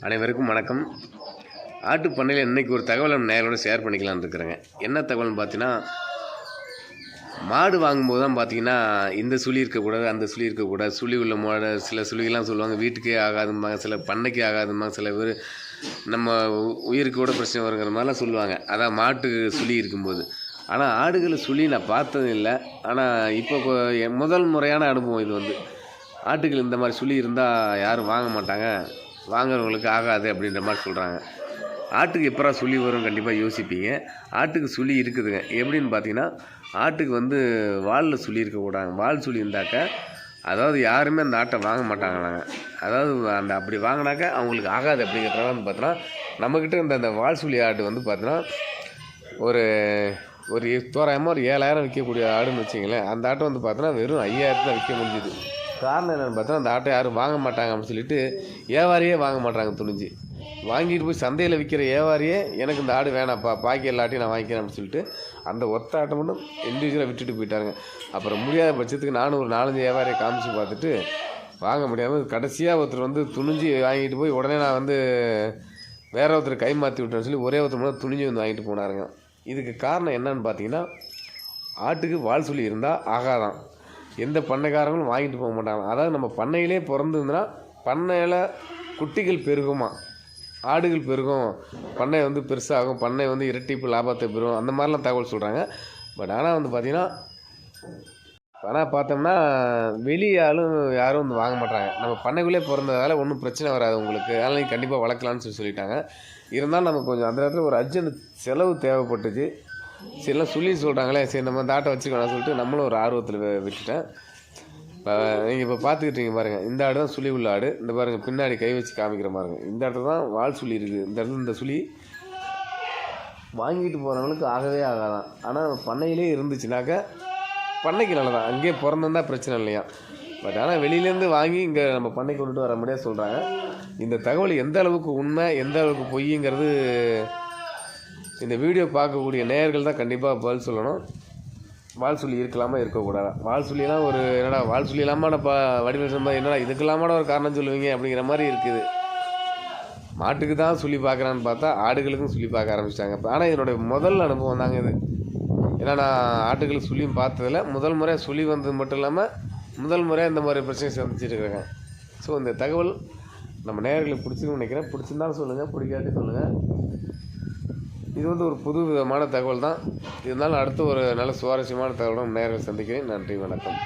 அனைவருக்கும் வணக்கம். ஆட்டு பண்ணையில் இன்றைக்கி ஒரு தகவலை நம்ம நேரோட ஷேர் பண்ணிக்கலாம்னு இருக்கிறேங்க. என்ன தகவல்னு பார்த்தீங்கன்னா மாடு வாங்கும்போது தான் பார்த்தீங்கன்னா இந்த சுழி இருக்கக்கூடாது அந்த சுழி இருக்கக்கூடாது. சுழி உள்ள மாடு சில சுழிகள்லாம் சொல்லுவாங்க வீட்டுக்கே ஆகாதும்பாங்க சில பண்ணைக்கு ஆகாதும்பாங்க சில பேர் நம்ம உ- உயிருக்கு கூட பிரச்சனை வருங்கிற மாதிரிலாம் சொல்லுவாங்க. அதான் மாட்டு சுழி இருக்கும்போது. ஆனால் ஆடுகளை சுழி நான் பார்த்ததும் இல்லை. ஆனால் இப்போ என் முதல் முறையான அனுபவம் இது வந்து. ஆட்டுகள் இந்த மாதிரி சுழி இருந்தால் யாரும் வாங்க மாட்டாங்க. வாங்குறவங்களுக்கு ஆகாது அப்படின்ற மாதிரி சொல்கிறாங்க ஆட்டுக்கு எப்பரா சுழி வரும் கண்டிப்பாக யோசிப்பீங்க. ஆட்டுக்கு சுழி இருக்குதுங்க. எப்படின்னு பார்த்தீங்கன்னா ஆட்டுக்கு வந்து வாலில் சுழி இருக்கக்கூடாது வால் சுழி இருந்தாக்க அதாவது யாருமே அந்த ஆட்டை வாங்க மாட்டாங்களாங்க. அதாவது அந்த அப்படி வாங்கினாக்க அவங்களுக்கு ஆகாது அப்படிங்கிறதுனால வந்து பார்த்தோன்னா நம்மக்கிட்ட இந்த அந்த வால் சுழி ஆடு வந்து பார்த்தோன்னா ஒரு ஒரு தோராயமாக ஒரு ஏழாயிரம் விற்கக்கூடிய ஆடுன்னு வச்சிங்களேன் அந்த ஆட்டை வந்து பார்த்தோன்னா வெறும் ஐயாயிரத்து தான் விற்க முடிஞ்சுது. காரணம் என்னென்னு பார்த்தா அந்த ஆட்டை யாரும் வாங்க மாட்டாங்க அப்படின்னு சொல்லிட்டு வியாபாரியே வாங்க மாட்டாங்க துணிஞ்சு. வாங்கிட்டு போய் சந்தையில் விற்கிற வியாபாரியே எனக்கு இந்த ஆடு வேணாப்பா பாக்கி எல்லாட்டையும் நான் வாங்கிக்கிறேன் அப்படின்னு சொல்லிட்டு அந்த ஒத்த ஆட்டை மட்டும் இண்டிவிஜுவலாக விட்டுட்டு போயிட்டாங்க. அப்புறம் முடியாத பட்சத்துக்கு நானும் ஒரு நாலஞ்சு வியாபாரியை காமிச்சு பார்த்துட்டு வாங்க முடியாமல் கடைசியாக ஒருத்தர் வந்து துணிஞ்சு வாங்கிட்டு போய் உடனே நான் வந்து வேற ஒருத்தர் கை மாற்றி விட்டேன்னு சொல்லி ஒரே ஒருத்தர் மட்டும் துணிஞ்சு வந்து வாங்கிட்டு போனாருங்க. இதுக்கு காரணம் என்னன்னு பார்த்தீங்கன்னா ஆட்டுக்கு வால் சொல்லி இருந்தால் ஆகாதான். எந்த பண்ணைக்காரங்களும் வாங்கிட்டு போக மாட்டாங்க. அதாவது நம்ம பண்ணையிலே பிறந்திருந்தனா பண்ணையில் குட்டிகள் பெருகுமா? ஆடுகள் பெருகும். பண்ணை வந்து பெருசாகும். பண்ணை வந்து இரட்டிப்பு லாபத்தை பெறும். அந்த மாதிரிலாம் தகவல் சொல்கிறாங்க பட் ஆனால் வந்து பார்த்திங்கன்னா ஆனால் பார்த்தோம்னா வெளியாலும் யாரும் வந்து வாங்க மாட்டாங்க நம்ம பண்ணைக்குள்ளே பிறந்ததால ஒன்றும் பிரச்சனை வராது உங்களுக்கு. அதனால் நீங்கள் கண்டிப்பாக வளர்க்கலான்னு சொல்லி சொல்லிட்டாங்க. இருந்தாலும் நமக்கு கொஞ்சம் அந்த நேரத்தில் ஒரு அர்ஜென்ட் செலவு தேவைப்பட்டுச்சு. சரிலாம் சொல்லி சொல்கிறாங்களே சரி நம்ம தாட்டை ஆட்டை வச்சுக்கலாம் சொல்லிட்டு நம்மளும் ஒரு ஆர்வத்தில் விட்டுட்டேன். இப்போ நீங்கள் இப்போ பார்த்துக்கிட்டீங்க பாருங்கள் இந்த ஆடு தான் சுழி உள்ள ஆடு. இந்த பாருங்கள் பின்னாடி கை வச்சு காமிக்கிற பாருங்கள் இந்த இடத்துல தான் வால் சுழி இருக்குது. இந்த இடத்துல இந்த சுழி வாங்கிட்டு போகிறவங்களுக்கு ஆகவே ஆகாதான். ஆனால் பண்ணையிலே இருந்துச்சுனாக்கா பண்ணைக்கு நல்லதான். அங்கேயே பிறந்திருந்தா பிரச்சனை இல்லையா? பட் ஆனால் வெளியிலேருந்து வாங்கி இங்கே நம்ம பண்ணைக்கு கொண்டுட்டு வர முடியாது சொல்கிறாங்க இந்த தகவல் எந்த அளவுக்கு உண்மை எந்த அளவுக்கு பொய்ங்கிறது இந்த வீடியோ பார்க்கக்கூடிய நேயர்கள் தான் கண்டிப்பாக பதில் சொல்லணும். வால் சொல்லி இருக்கலாமா இருக்கக்கூடாதா? வால் சொல்லிலாம் ஒரு என்னடா வால் சொல்லி இல்லாமல் ப வடிவில் என்னடா என்னடா இல்லாமல் ஒரு காரணம் சொல்லுவீங்க அப்படிங்கிற மாதிரி இருக்குது. மாட்டுக்கு தான் சொல்லி பார்க்குறான்னு பார்த்தா ஆடுகளுக்கும் சொல்லி பார்க்க ஆரம்பிச்சிட்டாங்க. ஆனால் என்னுடைய முதல் அனுபவம் தாங்க இது. ஏன்னா நான் ஆட்டுகளுக்கு சொல்லியும் பார்த்ததில்ல. முதல் முறை சொல்லி வந்தது மட்டும் இல்லாமல் முதல் முறையாக இந்த மாதிரி பிரச்சனை சந்திச்சுட்டு இருக்கிறேங்க ஸோ இந்த தகவல் நம்ம நேர்களுக்கு பிடிச்சிருக்குன்னு நினைக்கிறேன். பிடிச்சிருந்தாலும் சொல்லுங்கள் பிடிக்காட்டி சொல்லுங்கள் இது வந்து ஒரு புது விதமான தகவல் தான். இருந்தாலும் அடுத்து ஒரு நல்ல சுவாரஸ்யமான தகவலும் நேரில் சந்திக்கிறேன். நன்றி வணக்கம்.